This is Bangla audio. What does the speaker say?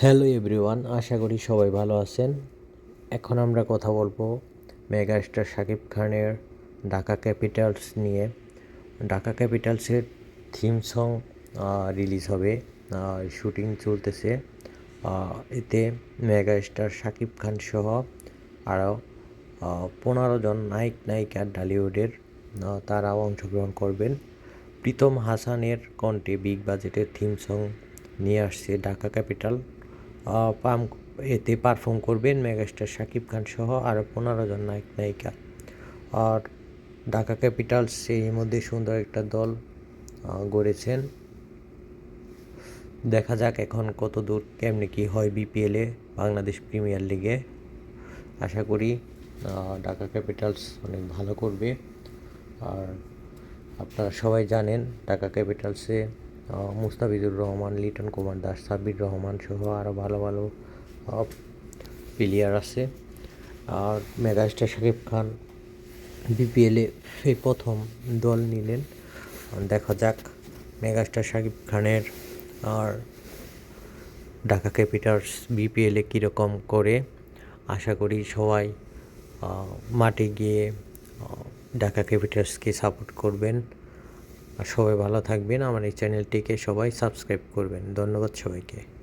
হ্যালো এভরিওয়ান, আশা করি সবাই ভালো আছেন। এখন আমরা কথা বলব মেগাস্টার শাকিব খানের ঢাকা ক্যাপিটালস নিয়ে। ঢাকা ক্যাপিটালসের থিম সং রিলিজ হবে। শুটিং চলতেছে। এতে মেগাস্টার শাকিব খান সহ আরও পনেরো জন নায়ক নায়িকা ঢালিউডের তারাও অংশগ্রহণ করবেন। প্রীতম হাসানের কণ্ঠে বিগ বাজেটের থিম সং নিয়ে আসছে ঢাকা ক্যাপিটাল। পাম এতে পারফর্ম করবেন মেগাস্টার শাকিব খান সহ আরও পনেরো জন নায়ক, নায়িকা। আর ঢাকা ক্যাপিটালস এই মধ্যে সুন্দর একটা দল গড়েছেন। দেখা যাক এখন কত দূর, কেমনি কি হয় বিপিএলে বাংলাদেশ প্রিমিয়ার লিগে। আশা করি ঢাকা ক্যাপিটালস অনেক ভালো করবে। আর আপনারা সবাই জানেন, ঢাকা ক্যাপিটালসে মুস্তাফিজুর রহমান, লিটন কুমার দাস, সাব্বির রহমান সহ আরও ভালো ভালো প্লেয়ার আছে। আর মেগাস্টার শাকিব খান বিপিএলে এই প্রথম দল নিলেন। দেখা যাক মেগাস্টার শাকিব খানের আর ঢাকা ক্যাপিটালস বিপিএলে কীরকম করে, আশা করি সবাই মাঠে গিয়ে ঢাকা ক্যাপিটালসকে সাপোর্ট করবেন। আর সবাই ভালো থাকবেন। আমার এই চ্যানেলটিকে সবাই সাবস্ক্রাইব করবেন। ধন্যবাদ সবাইকে।